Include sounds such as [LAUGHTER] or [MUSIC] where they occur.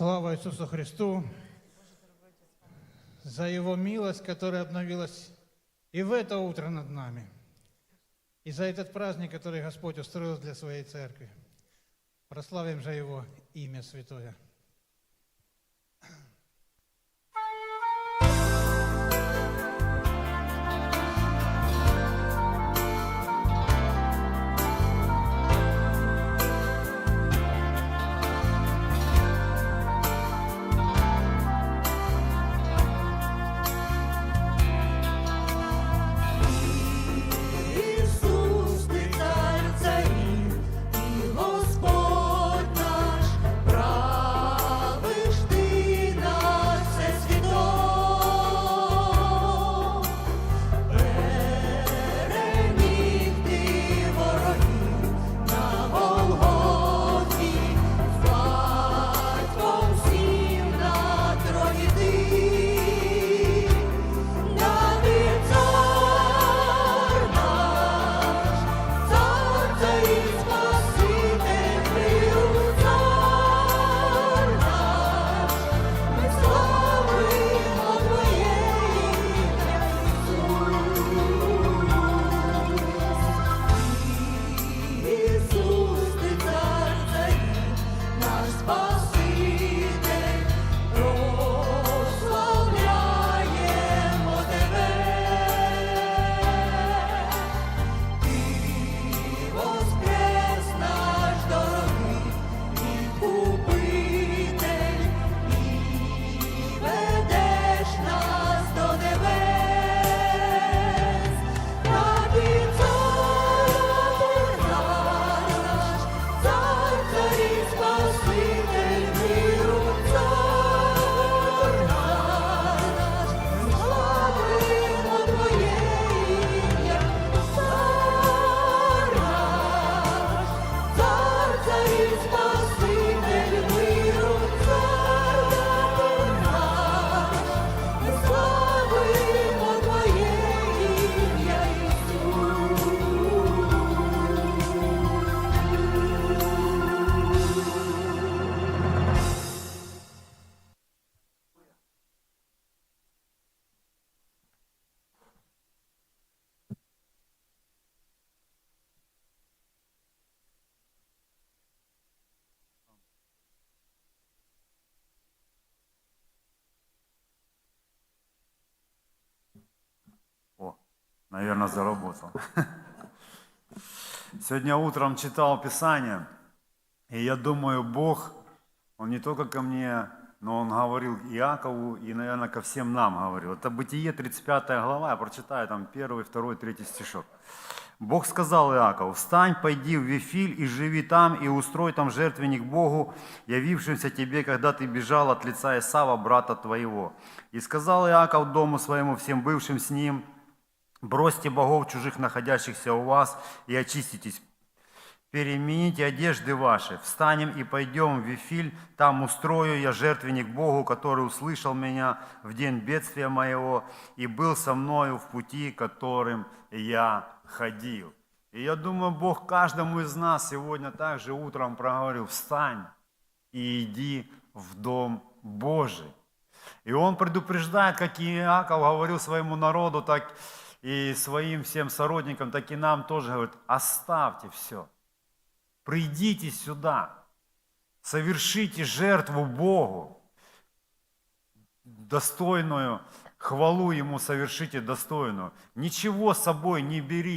Слава Иисусу Христу за Его милость, которая обновилась и в это утро над нами, и за этот праздник, который Господь устроил для Своей Церкви. Прославим же Его имя святое. Наверное, заработал. [LAUGHS] Сегодня утром читал Писание, и я думаю, Бог, Он не только ко мне, но Он говорил Иакову и, наверное, ко всем нам говорил. Это Бытие, 35 глава, я прочитаю там 1, 2, 3 стишок. Бог сказал Иакову, «Встань, пойди в Вифиль и живи там, и устрой там жертвенник Богу, явившимся тебе, когда ты бежал от лица Исава, брата твоего». И сказал Иаков дому своему, всем бывшим с ним, «Бросьте богов чужих, находящихся у вас, и очиститесь, Перемените одежды ваши, встанем и пойдем в Вифиль, там устрою я жертвенник Богу, который услышал меня в день бедствия моего и был со мною в пути, которым я ходил. И я думаю, Бог каждому из нас сегодня также утром проговорил, встань и иди в Дом Божий. И он предупреждает, как Иаков говорил своему народу, так и своим всем сородникам, так и нам тоже говорит, оставьте все. Придите сюда, совершите жертву Богу, достойную, хвалу Ему совершите достойную. Ничего с собой не бери.